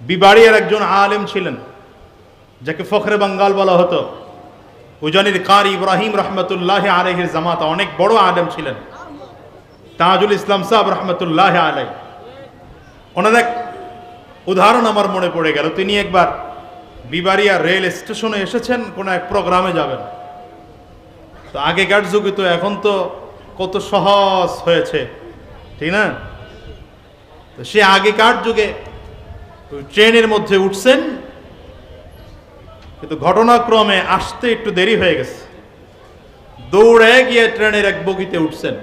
বিবাড়িয়ার একজন আলেম ছিলেন, যাকে ফখরে বাঙ্গাল বলা হতো। উজানির কার ইব্রাহিম রহমতুল্লাহ আলহের জামাতা অনেক বড় আলেম ছিলেন। তাজুল ইসলাম সাহেব রহমতুল্লাহ আলাই ওনার এক উদাহরণ আমার মনে পড়ে গেল। তিনি একবার বিবারিয়া রেল স্টেশনে এসেছেন, কোনো এক প্রোগ্রামে যাবেন। তো আগেকার যুগে তো এখন তো কত সহজ হয়েছে, ঠিক না? তো সে আগেকার যুগে ট্রেনের মধ্যে উঠছেন, কিন্তু ঘটনাক্রমে আসতে একটু দেরি হয়ে গেছে। দৌড়ে গিয়ে ট্রেনের এক বগিতে উঠছেন।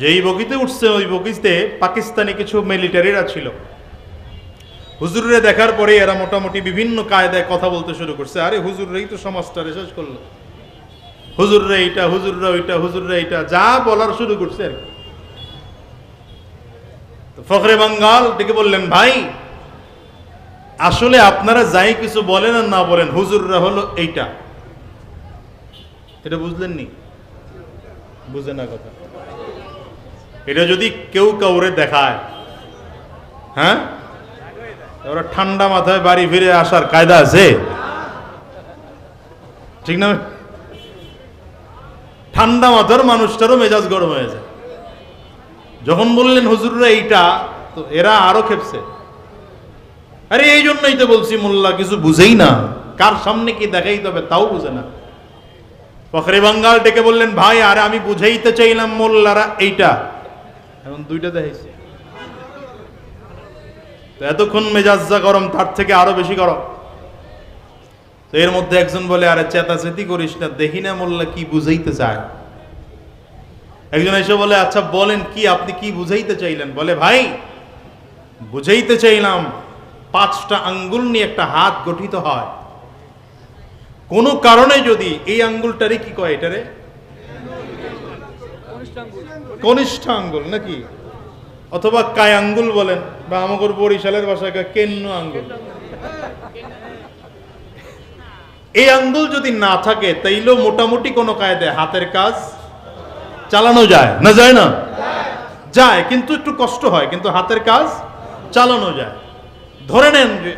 যেই বগিতে উঠছেন ওই বগিতে পাকিস্তানি কিছু মিলিটারিরা ছিল। হুজুরে দেখার পরে এরা মোটামুটি বিভিন্ন কায়দায় কথা বলতে শুরু করছে। আরে, হুজুররাই তো সমাজটা শেষ করল। হুজুররা এইটা, হুজুররা ওইটা, হুজুররা এইটা, যা বলার শুরু করছে আর কি। ফখরে বাঙ্গাল ডেকে বললেন, ভাই আসলে আপনারা যাই কিছু বলেন আর না বলেন, হুজুররা হলো এইটা। এটা বুঝলেন নি বুঝে না কথা। এটা যদি কেউ কাউরে দেখায় হ্যাঁ? ওরা ঠান্ডা মাথায় বাড়ি ফিরে আসার কায়দা আছে? ঠিক না? ঠান্ডা মাথার মানুষটারও মেজাজ গরম হয়ে যায়। যখন বললেন হুজুররা এইটা, তো এরা আরও খেপছে। আরে এই জন্যই তো বলছি মোল্লা, কিছু বুঝেই না। কার সামনে কি দেখাই তবে তাও বুঝে না। ফখরে বাঙ্গাল ডেকে বললেন, ভাই, আরে আমি বুঝাইতে চাইলাম মোল্লারা এইটা। এখন দুইটা দেখাইছে। তো এতক্ষণ মেজাজ যা গরম, তার থেকে আরও বেশি গরম। তো এর মধ্যে একজন বলে, আরে, চেতাচেতি করিস না, দেখি না মোল্লা কি বুঝাইতে চায়। একজন এসে বলে আচ্ছা বলেন কি, আপনি কি বুঝাইতে চাইলেন? বলে, ভাই, বুঝাইতে চাইলাম পাঁচটা আঙ্গুল নিয়ে একটা হাত গঠিত হয়। কোনো কারণে যদি এই আঙ্গুলটারে কি কয় এটারে? কনিষ্ঠ আঙ্গুল নাকি? অথবা কায় আঙ্গুল বলেন, বা আমাগর বরিশালের ভাষায় কেন্ন আঙ্গুল। এই আঙ্গুল যদি না থাকে, তাইলেও মোটামুটি কোনো কায়দায় হাতের কাজ চালানো যায়। না যায় না? যায়, কিন্তু একটু কষ্ট হয়, কিন্তু হাতের কাজ চালানো যায়। ধরে নেন যে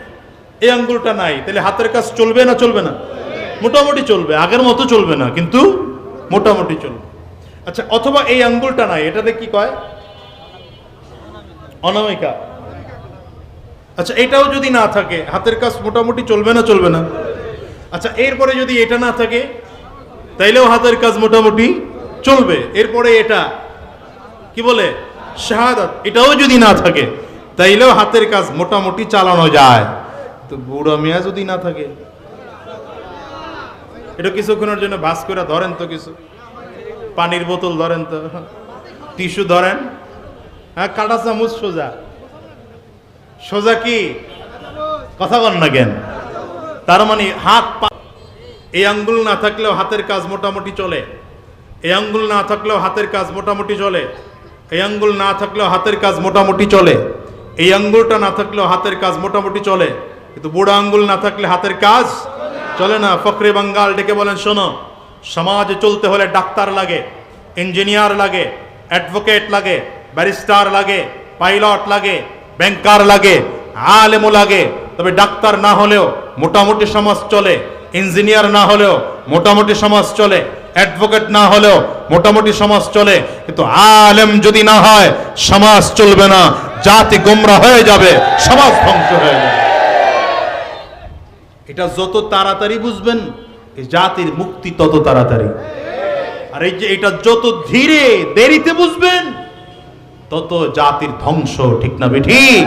এই আঙ্গুলটা নাই, তাহলে হাতের কাজ চলবে না চলবে না? মোটামুটি চলবে, আগের মতো চলবে না, কিন্তু মোটামুটি চলবে। আচ্ছা অথবা এই আঙ্গুলটা নাই, এটাতে কি কয়? অনামিকা। আচ্ছা এটাও যদি না থাকে, হাতের কাজ মোটামুটি চলবে না চলবে না? আচ্ছা এরপরে যদি এটা না থাকে, তাইলেও হাতের কাজ মোটামুটি চলবে। এরপরে এটা, কি বলে? শাহাদাত, এটাও যদি না থাকে তাইলেও হাতের কাজ মোটামুটি চালানো যায়। তো বুড়ো মিয়া যদি না থাকে? এটা কিছুক্ষণের জন্য ভাস করে ধরেন তো কিছু। পানির বোতল ধরেন তো। টিস্যু ধরেন। হ্যাঁ কাটা চামচ সোজা। সোজা কি? কথা বল না কেন? তার মানে হাত এই আঙ্গুল না থাকলেও হাতের কাজ মোটামুটি চলে। এই আঙ্গুল না থাকলেও হাতের কাজ মোটামুটি চলে। এই আঙ্গুল না থাকলেও হাতের কাজ মোটামুটি চলে। এই আঙ্গুলটা না থাকলেও হাতের কাজ মোটামুটি চলে, কিন্তু বুড়া আঙ্গুল না থাকলে হাতের কাজ চলে না। ফখরে বাঙ্গাল ডেকে বলেন, শোনো, সমাজে চলতে হলে ডাক্তার লাগে, ইঞ্জিনিয়ার লাগে, অ্যাডভোকেট লাগে, ব্যারিস্টার লাগে, পাইলট লাগে, ব্যাংকার লাগে, আলেমও লাগে। তবে ডাক্তার না হলেও মোটামুটি সমাজ চলে, ইঞ্জিনিয়ার না হলেও মোটামুটি সমাজ চলে, অ্যাডভোকেট না হলেও মোটামুটি সমাজ চলে। কিন্তু আলেম যদি না হয়, সমাজ চলবে না। জাতি গোমরা হয়ে যাবে, সমাজ ধ্বংস হয়ে যাবে। এটা যত তাড়াতাড়ি বুঝবেন, এই জাতির মুক্তি তত তাড়াতাড়ি। আর এই যে এটা যত ধীরে, দেরিতে বুঝবেন, তত জাতির ধ্বংস, ঠিক না ঠিক